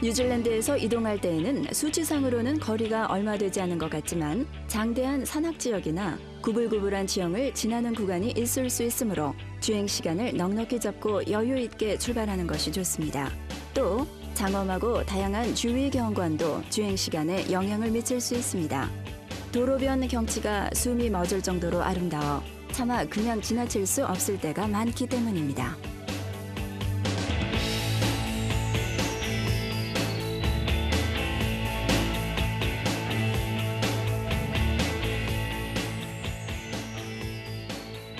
뉴질랜드에서 이동할 때에는 수치상으로는 거리가 얼마 되지 않은 것 같지만 장대한 산악 지역이나 구불구불한 지형을 지나는 구간이 있을 수 있으므로 주행 시간을 넉넉히 잡고 여유 있게 출발하는 것이 좋습니다. 또 장엄하고 다양한 주위 경관도 주행 시간에 영향을 미칠 수 있습니다. 도로변 경치가 숨이 멎을 정도로 아름다워 차마 그냥 지나칠 수 없을 때가 많기 때문입니다.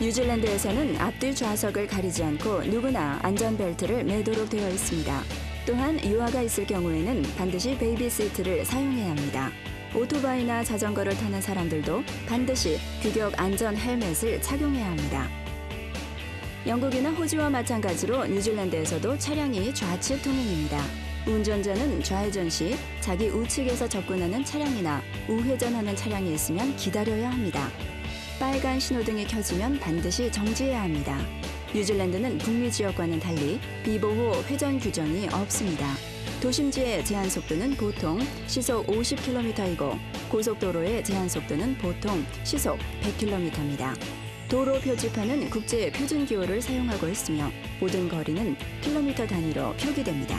뉴질랜드에서는 앞뒤 좌석을 가리지 않고 누구나 안전벨트를 매도록 되어 있습니다. 또한 유아가 있을 경우에는 반드시 베이비 시트를 사용해야 합니다. 오토바이나 자전거를 타는 사람들도 반드시 규격 안전 헬멧을 착용해야 합니다. 영국이나 호주와 마찬가지로 뉴질랜드에서도 차량이 좌측 통행입니다. 운전자는 좌회전 시 자기 우측에서 접근하는 차량이나 우회전하는 차량이 있으면 기다려야 합니다. 빨간 신호등이 켜지면 반드시 정지해야 합니다. 뉴질랜드는 북미 지역과는 달리 비보호 회전 규정이 없습니다. 도심지의 제한 속도는 보통 시속 50km이고 고속도로의 제한 속도는 보통 시속 100km입니다. 도로 표지판은 국제 표준 기호를 사용하고 있으며 모든 거리는 킬로미터 단위로 표기됩니다.